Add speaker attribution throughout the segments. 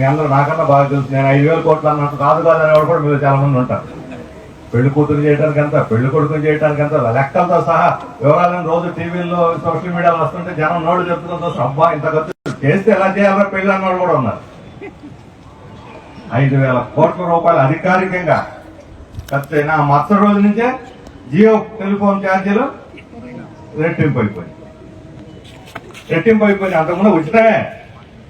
Speaker 1: మీ అందరూ నాకన్నా బాగా తెలుసు. నేను ఐదు వేల కోట్లు అన్నట్టు కాదు కాదు అనేవాడు కూడా మీరు చాలా మంది ఉంటారు. పెళ్ళి కూతురు చేయడానికి ఎంత పెళ్ళి కొడుకుని చేయడానికి ఎంత లెక్కలతో సహా వివరాలను రోజు టీవీల్లో సోషల్ మీడియాలో వస్తుంటే జనం నోడు చెప్తుందో అబ్బా ఇంత ఖర్చు చేస్తే ఎలా చేయాలో పెళ్ళి అన్నవాడు కూడా ఉన్నారు. ఐదు వేల కోట్ల రూపాయలు అధికారికంగా ఖర్చు అయిన ఆ మరుసటి రోజు నుంచే జియో టెలిఫోన్ ఛార్జీలు రెట్టింపు అయిపోయి రెట్టింపు అయిపోయి అంతకుముందు ఉచితమే.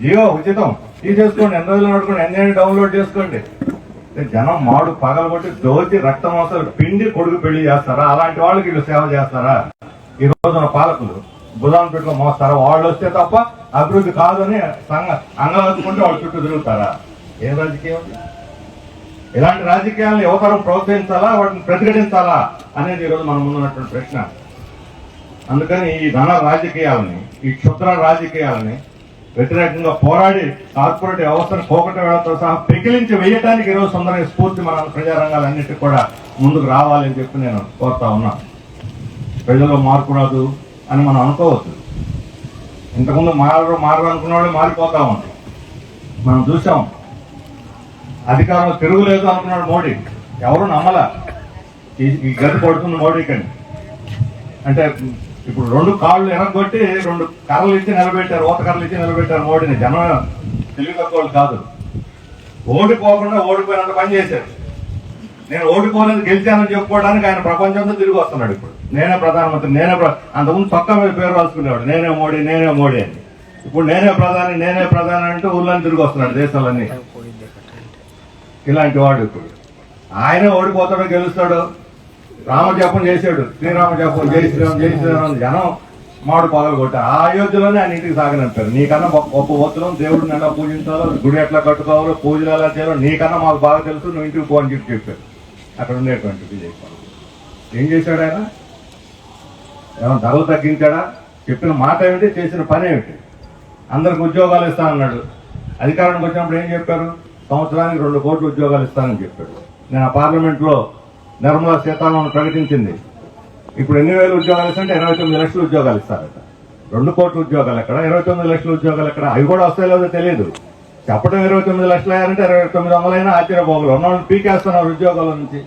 Speaker 1: జియో ఉచితం. తీసేసుకోండి ఎన్ని రోజులు పడుకోండి ఎన్ని డౌన్లోడ్ చేసుకోండి. జనం మాడు పగలగొట్టి దోచి రక్తం అవసరం పిండి కొడుకు పెళ్ళి చేస్తారా? అలాంటి వాళ్ళకి వీళ్ళు సేవ చేస్తారా? ఈ రోజున పాలకులు బుధాన్ మోస్తారా? వాళ్ళు వస్తే తప్ప అభివృద్ధి కాదని సంఘ అంగలాచుకుంటే వాళ్ళ చుట్టూ తిరుగుతారా? ఏం రాజకీయం ఇలాంటి రాజకీయాలను యువతరం ప్రోత్సహించాలా? వాటిని ప్రతిఘటించాలా? అనేది ఈరోజు మన ముందున్నటువంటి ప్రశ్న. అందుకని ఈ ధన రాజకీయాలని ఈ క్షుద్ర రాజకీయాలని వ్యతిరేకంగా పోరాడి కార్పొరేట్ వ్యవస్థను పోకట సహా పెకిలించి వేయడానికి ఈరోజు సుందరమైన స్ఫూర్తి మన ప్రజారంగాలన్నిటికీ కూడా ముందుకు రావాలని చెప్పి నేను కోరుతా ఉన్నా. ప్రజల్లో మార్పు రాదు అని మనం అనుకోవద్దు. ఇంతకుముందు మారరు మారరు అనుకున్న వాళ్ళు మారిపోతా ఉంది మనం చూసాం. అధికారంలో తిరుగులేదు అనుకున్నాడు మోడీ. ఎవరు నమ్మల? ఈ ఈ గది పడుతుంది మోడీకని అంటే ఇప్పుడు రెండు కాళ్ళు ఎనగొట్టి రెండు కర్రలు ఇచ్చి నిలబెట్టారు ఊత కర్రలు ఇచ్చి నిలబెట్టారు మోడీని. జనం తెలివి తక్కువ కాదు. ఓడిపోకుండా ఓడిపోయినంత పని చేశారు. నేను ఓడిపోలేదు గెలిచానని చెప్పుకోవడానికి ఆయన ప్రపంచంతో తిరిగి వస్తున్నాడు ఇప్పుడు. నేనే ప్రధానమంత్రి నేనే అంతకుముందు సొక్క మీద పేరు రాసుకునేవాడు. నేనే మోడీ నేనే మోడీ అని. ఇప్పుడు నేనే ప్రధాని నేనే ప్రధాని అంటూ ఊళ్ళని తిరిగి వస్తున్నాడు దేశాలన్నీ ఇలాంటి వాడు ఇప్పుడు. ఆయనే ఓడిపోతాడో గెలుస్తాడు రామజపం చేశాడు. శ్రీరామ జపం జై శ్రీరామ్ జై శ్రీరామ్ జనం మాడు పగలు కొట్టారు. ఆ అయోధ్యలోనే ఆయన ఇంటికి సాగనంపారు నీకన్నా గొప్ప గొప్ప దేవుడిని ఎలా పూజించాలో గుడి ఎట్లా కట్టుకోవాలో పూజలు ఎలా చేయాలో నీకన్నా మాకు బాగా తెలుసు. నువ్వు ఇంటికి పో అని చెప్పి చెప్పారు. అక్కడ ఉండేటువంటి విజయ్ ఏం చేశాడు ఆయన? ఏమైనా ధరలు తగ్గించాడా? చెప్పిన మాట ఏమిటి? చేసిన పని ఏమిటి? అందరికి ఉద్యోగాలు ఇస్తానన్నాడు అధికారానికి వచ్చినప్పుడు ఏం చెప్పారు? సంవత్సరానికి రెండు కోట్లు ఉద్యోగాలు ఇస్తానని చెప్పాడు. నేను ఆ పార్లమెంట్లో నిర్మలా సీతారామన్ ప్రకటించింది. ఇప్పుడు ఎన్ని వేల ఉద్యోగాలు ఇస్తుంటే ఇరవై తొమ్మిది లక్షల ఉద్యోగాలు ఇస్తారట. రెండు కోట్ల ఉద్యోగాలు ఎక్కడ? ఇరవై తొమ్మిది లక్షల ఉద్యోగాలు ఎక్కడ? అవి కూడా వస్తాయో లేదో తెలియదు. చెప్పడం ఇరవై తొమ్మిది లక్షలు అయ్యారంటే ఇరవై తొమ్మిది వందలైనా ఆశ్చర్యపోగలు ఉన్నవాళ్ళు పీకేస్తున్నారు ఉద్యోగాల నుంచి.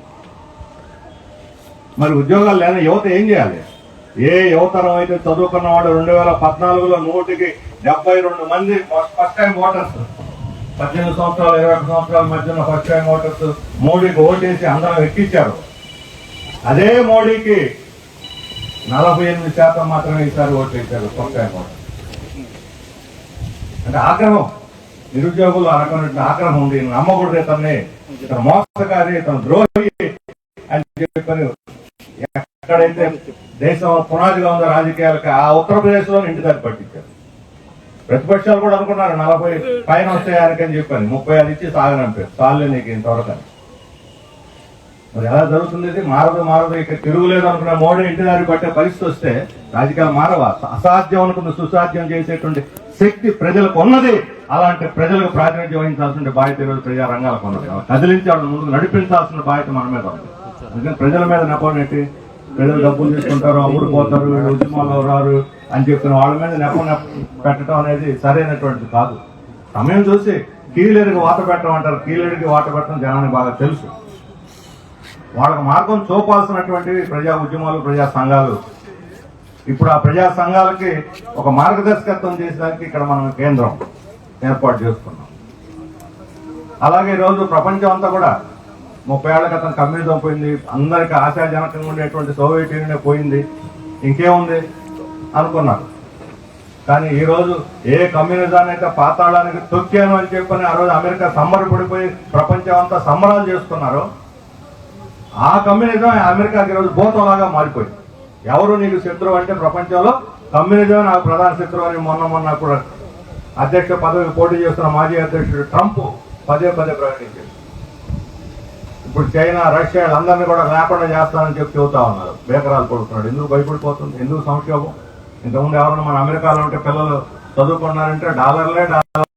Speaker 1: మరి ఉద్యోగాలు లేని యువత ఏం చేయాలి? ఏ యువతరం అయితే చదువుకున్నవాడు రెండు వేల పద్నాలుగులో నూటికి డెబ్బై రెండు మంది ఫస్ట్ టైం ఓటర్స్. పద్దెనిమిది సంవత్సరాలు ఇరవై ఒక సంవత్సరాల మధ్యన ఫస్ట్ టైం ఓటర్స్ మోడీకి ఓటేసి అందరం ఎక్కించారు అదే మోడీకి నలభై ఎనిమిది శాతం మాత్రమే ఈసారి ఓటేశారు ఫస్ట్ టైం ఓటర్. అంటే ఆగ్రహం నిరుద్యోగులు ఆ రకమైన ఆగ్రహం ఉంది నమ్మకూడదు ఇతన్ని ఇతను మోసగారి ఇతను ద్రోహి అని చెప్పని ఎక్కడైతే దేశం పునాదిగా ఉందో రాజకీయాలకి ఆ ఉత్తరప్రదేశ్లో ఇంటి దగ్గర పట్టింది. ప్రతిపక్షాలు కూడా అనుకున్నారు నలభై పైన వస్తాయని చెప్పాను ముప్పై ఐదు ఇచ్చి సాగనంపారు చాలే నీకు ఇంతవరకు అని. మరి ఎలా జరుగుతుంది ఇది? మారదు మారదు ఇక్కడ తిరుగులేదు అనుకున్న మోడీ ఇంటి దారి పట్టే పరిస్థితి వస్తే రాజకీయాలు మారవా? అసాధ్యం అనుకున్న సుసాధ్యం చేసేటువంటి శక్తి ప్రజలకు ఉన్నది. అలాంటి ప్రజలకు ప్రాతినిధ్యం వహించాల్సిన బాధ్యత ఈరోజు ప్రజారంగాలకు ఉన్నది. కదిలించి వాళ్ళని ముందుకు నడిపించాల్సిన బాధ్యత మన మీద ఉంది. అందుకని ప్రజల మీద నెపం పిల్లలు డబ్బులు తీసుకుంటారు అమ్ముడు పోతారు వీళ్ళు ఉద్యమాల్లో రారు అని చెప్పిన వాళ్ళ మీద నెపం నెప పెట్టడం అనేది సరైనటువంటిది కాదు. సమయం చూసి కీలేరుకి వాత పెట్టడం అంటారు. కీలేరుకి వాత పెట్టడం జనానికి బాగా తెలుసు. వాళ్ళకి మార్గం చూపాల్సినటువంటి ప్రజా ఉద్యమాలు ప్రజా సంఘాలు. ఇప్పుడు ఆ ప్రజా సంఘాలకి ఒక మార్గదర్శకత్వం చేసేదానికి ఇక్కడ మనం కేంద్రం ఏర్పాటు చేసుకున్నాం. అలాగే ఈరోజు ప్రపంచం అంతా కూడా ముప్పై ఏళ్ళ క్రితం కమ్యూనిజం పోయింది. అందరికి ఆశాజనకంగా ఉండేటువంటి సోవియట్ యూనియన్ పోయింది. ఇంకేముంది? అనుకున్నారు. కానీ ఈరోజు ఏ కమ్యూనిజాన్ని అయితే పాతాళానికి తొక్కాను అని చెప్పని ఆ రోజు అమెరికా సంబరపడిపోయి ప్రపంచం అంతా సంబరాలు చేస్తున్నారు. ఆ కమ్యూనిజం అమెరికాకి ఈరోజు భూతంలాగా మారిపోయింది. ఎవరు నీకు శత్రువు అంటే ప్రపంచంలో కమ్యూనిజం నాకు ప్రధాన శత్రువు అని మొన్న మొన్న కూడా అధ్యక్ష పదవికి పోటీ చేస్తున్న మాజీ అధ్యక్షుడు ట్రంప్ పదే పదే ప్రకటించారు. ఇప్పుడు చైనా రష్యా అందరినీ కూడా లేకుండా చేస్తానని చెప్పి చెబుతా ఉన్నారు. బేకరాలు పడుతున్నాడు ఎందుకు భయపడిపోతుంది? ఎందుకు సంక్షోభం? ఇంతకుముందు ఎవరన్నా మన అమెరికాలో ఉంటే పిల్లలు చదువుకున్నారంటే డాలర్లే డాలర్.